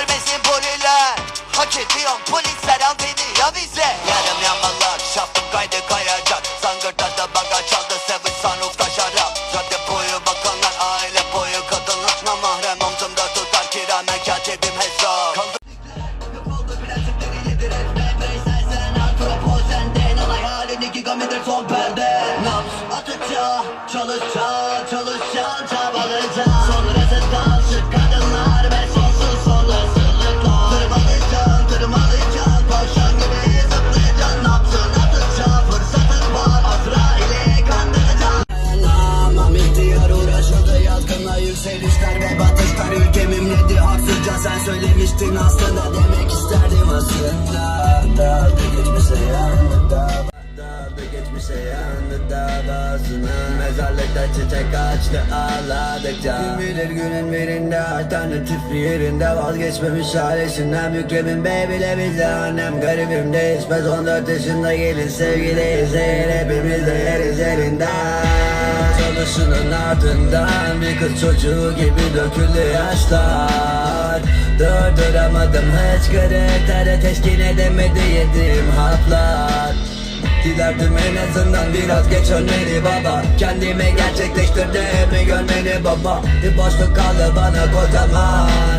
görmesin poliler. Hak ediyorum polisler al beni ya bize. Yarım yamalak şaftım kaydı kayacak. Zangırtada baga çaldı seviş sunroofta şarap Cadde boyu bakanlar aile boyu kadınlar. Namahrem omzumda tutar kiramen katibim hesap. Kaldı son perde Naps atacağım Çalışacağım Çalışacağım Çabalayacağım yükselişler ve batışlar Ülkemin nedi haksızca sen söylemiştin aslında Demek isterdim aslında. Daldı geçmişe yanında Daldı geçmişe yandı davasına Mezarlıkta çiçek açtı ağladıkça. Kim bilir günün birinde alternatif bir yerinde Vazgeçmemiş ailesinden mükremin bey bile bize Annem garibim değişmez 14 yaşında gelin sevgiliyiz eğer hepimiz de yeriz elinden Çalışının ardından bir kız çocuğu gibi döküldü yaşlar. Durduramadım hıçkırıkları teşkil edemedi yediğim haplar Dilerdim en azından biraz geç ölmeni baba. Kendimi gerçekleştirdiğimi görmeni baba. Bir boşluk kaldı bana kocaman